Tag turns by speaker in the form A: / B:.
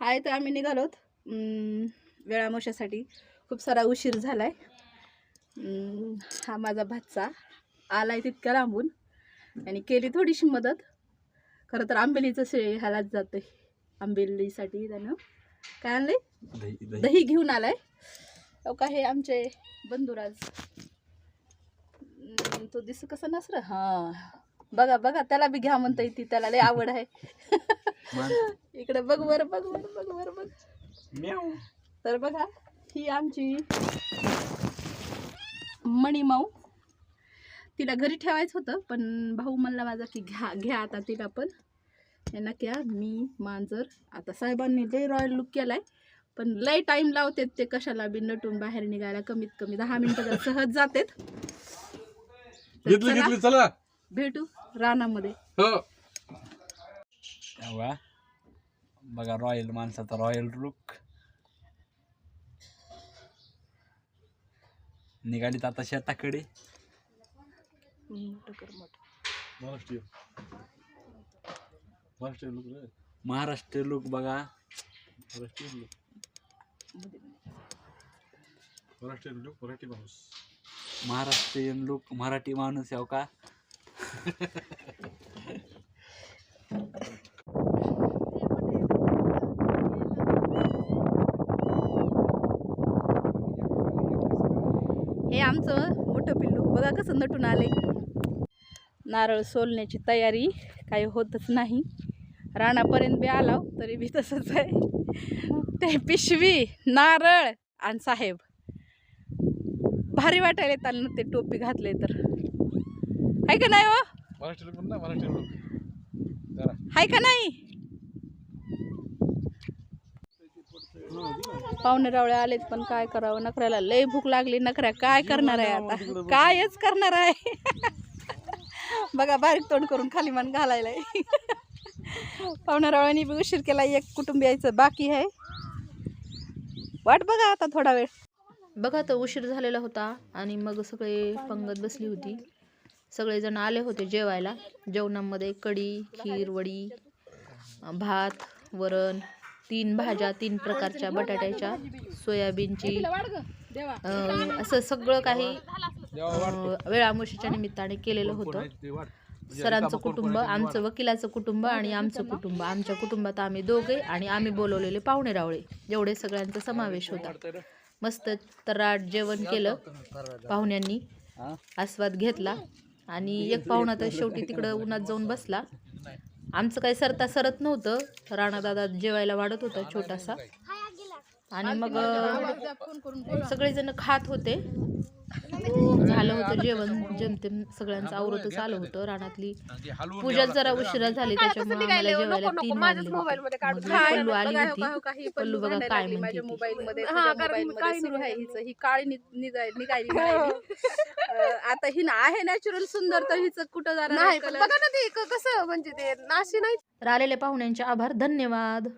A: आहे तर आम्ही निघालोत. वेळामोशासाठी खूप सारा उशीर झालाय. अं, हा माझा भाचा आलाय तितक्या लांबून. आणि केली थोडीशी मदत. खरं तर आंबेलीचं श्रेय ह्यालाच जातं आंबेलीसाठी त्यानं काय आणलंय?
B: दही
A: घेऊन आलाय. अहो का हे आमचे बंधुराज. तो दिस कसं नसर? हा. बघा बघा त्याला बी घ्या म्हणता येते त्याला लय आवड आहे. इकडे बघ बर बघ बर बघ बर बघ.
B: म्याऊ.
A: तर बघा ही आमची मणिमाऊ तिला घरी ठेवायचं होतं पण भाऊ म्हणला माझा की घ्या घ्या आता तिला पण. हे ना क्या मी मांजर. आता साहेबांनी लय रॉयल लुक केलाय पण लय टाईम लावतात ते कशाला बी नटून बाहेर निघायला. कमीत कमी दहा मिनिटं सहज जातात. तर
B: घेतली
A: चला,
B: घेतली चला.
A: भेटू रानामध्ये.
B: हो.
C: बघा रॉयल माणसाचा रॉयल लुक निघालीत आता शेताकडे महाराष्ट्र लुक बघा
B: महाराष्ट्रीयन लोक मराठी माणूस
C: महाराष्ट्रीयन लुक मराठी माणूस आहे का
A: हे आमचं मोठं पिल्लू. बघा कसं नटून आले नारळ सोलण्याची तयारी काही होतच नाही. रानापर्यंत बी आला तरी बी तसंच आहे. ते पिशवी नारळ आणि साहेब. भारी वाटायला येताना ते टोपी घातले तर. आहे का नाही हो? आहे का नाही? पाहुणे रावळे आलेत पण काय करावं? नखऱ्याला लय भूक लागली. नखऱ्या काय करणार आहे आता? कायच करणार आहे? बघा बारीक तोंड करून खाली मन घालायलाय. पाहुणे रावळ्यांनी बी उशीर केला एक कुटुंबियाचं बाकी आहे. वाट बघा आता थोडा वेळ. बघा तर उशीर झालेला होता आणि मग सगळे पंगत बसली होती. सगळेजण आले होते जेवायला. जेवणामध्ये कढी खीर वडी भात वरण तीन भाज्या तीन प्रकारच्या बटाट्याच्या सोयाबीनची असं सगळं काही वेळामुशीच्या निमित्ताने केलेलं होतं. सरांचं कुटुंब आमचं वकिलाचं कुटुंब आणि आमचं कुटुंब. आमच्या कुटुंबात आम्ही दोघे आणि आम्ही बोलवलेले पाहुणे रावळे. एवढे सगळ्यांचा समावेश होता. मस्त तराट जेवण केलं. पाहुण्यांनी आस्वाद घेतला आणि एक पाहुणा तर शेवटी तिकडं उन्हात जाऊन बसला. आमचं काही सरता सरत नव्हतं. राणादादा जेवायला वाढत होता छोटासा. आणि मग सगळेजण खात होते. झालं होतं जेवण जेमतेम सगळ्यांचं आवरतच आलं होतं रानातली पूजा जरा उशिरा झाली त्याच्यामुळे आम्हाला जेवायला तीन वाजले पल्लू आली होती. पल्लू बघा काय म्हणते ती.
D: मोबाईलमध्ये सुरू आहे हिचं ही काळी निघायली. अं, आता ही ना आहे नॅचरल सुंदर तर हिचं कुठं
E: बघा ना कसं म्हणजे ते नाशी नाही
A: तर आलेल्या पाहुण्यांचे आभार धन्यवाद.